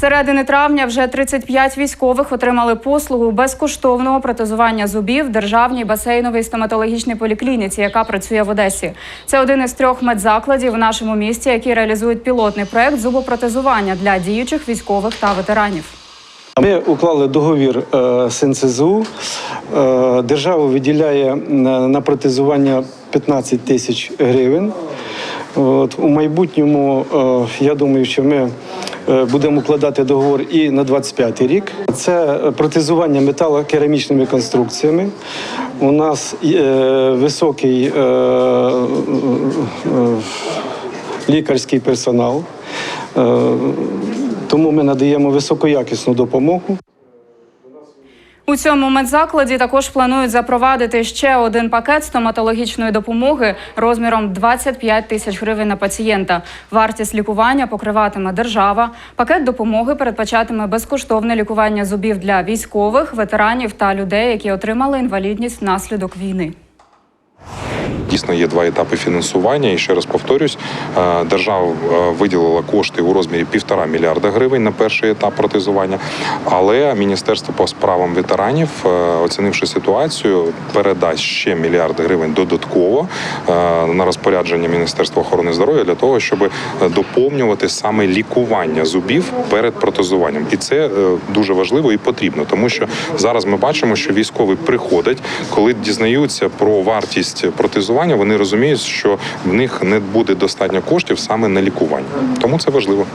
Середини травня вже 35 військових отримали послугу безкоштовного протезування зубів в державній басейновій стоматологічній поліклініці, яка працює в Одесі. Це один із трьох медзакладів в нашому місті, які реалізують пілотний проект зубопротезування для діючих військових та ветеранів. Ми уклали договір е, з НСЗУ. Е, Держава виділяє на на протезування 15 тисяч гривень. От, у майбутньому, е, я думаю, що ми е, будемо укладати договор і на 25 рік. Це протезування металокерамічними конструкціями. У нас е, високий е, е, лікарський персонал. Е, тому ми надаємо високоякісну допомогу. У цьому медзакладі також планують запровадити ще один пакет стоматологічної допомоги розміром 25 тисяч гривень на пацієнта. Вартість лікування покриватиме держава. Пакет допомоги передбачатиме безкоштовне лікування зубів для військових, ветеранів та людей, які отримали інвалідність внаслідок війни. Дійсно є два етапи фінансування. І ще раз повторюсь, е, держава е, виділила кошти у розмірі півтора мільярда гривень на перший етап протезування. Але міністерство по справам ветеранів, е, оцінивши ситуацію, передасть ще мільярд гривень додатково на розпорядження Міністерства охорони здоров'я для того, щоб доповнювати саме лікування зубів перед протезуванням. І це дуже важливо і потрібно, тому що зараз ми бачимо, що військові приходять, коли дізнаються про вартість протезування, вони розуміють, що в них не буде достатньо коштів саме на лікування. Тому це важливо.